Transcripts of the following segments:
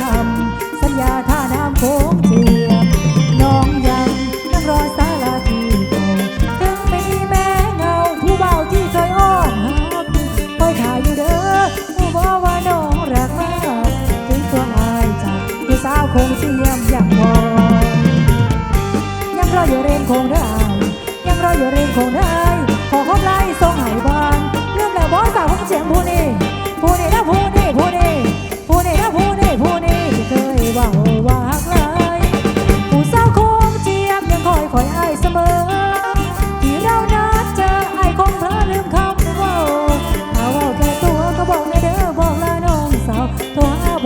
คำสัญญาท่าน้ำโขงเจียมน้องยังนั่งรอสาลาทีโตถึงมีแม่เงาผู้เบาที่เคยอ้อนหักคอยถ่ายอยู่เด้อผู้บอกว่าน้องรักมากถึงตัวอายจากผู้สาวคงเสียมอย่างบอยังรออยู่เรียนคงได้ยังรออยู่เรียนคงได้ขอขอบไล่ส่งให้บ้า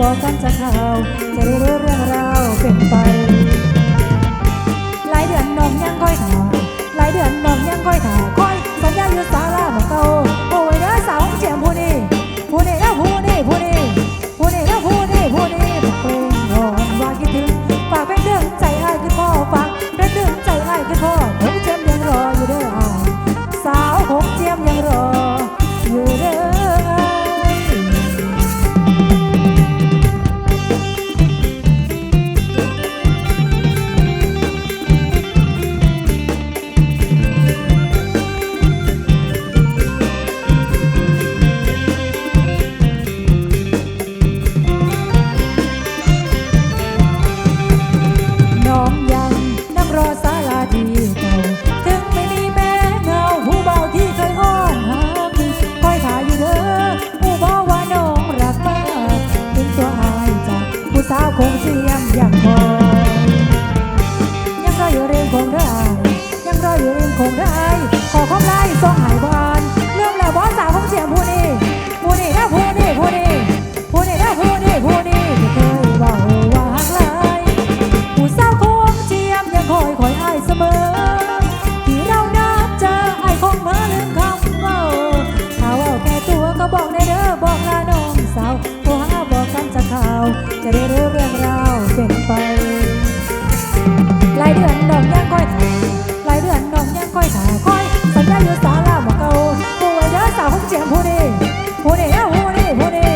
บอกกันจะข่าว จะได้รู้เรื่องราวเป็นไป สาวคงเสียมอย่างคอยยังรออยู่ริมคงได้ยังรออยู่ริมคงได้ขอความไล่ส่งหายบานเริ่มแล้วบอสสาวของเสียงผู้นี้ผู้นี้นะผู้นี้ผู้นี้ผู้นี้นะผู้นี้ผู้นี้ที่เคยบอกว่าหักหลยผู้สาวคงเจียมยังคอยคอยอายเสมอที่เรานัดเจอไอ้คงเมื่อลืมคำเว่าถ้าเว่าแก่ตัวก็บอกได้เด้อบอกลาน้องสาวโทรหาบอกกันจะข่าวจะได้ อยู่ศาลาบอเก่าผู้ไว้เด้อสาวของเจียมผู้นี้ผู้นี้นะผู้นี้ผู้นี้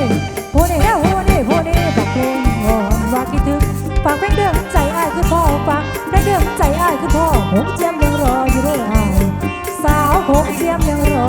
ผู้นี้นะผู้นี้ผู้นี้บอกเพลงวอนว่าคิดถึงฝากเพลงเดิมใจอ้ายคือพ่อฝากเพลงเดิมใจอ้ายคือพ่อหงเจียมยังรออยู่เด้ออ้ายสาวผมเจียมยังรอ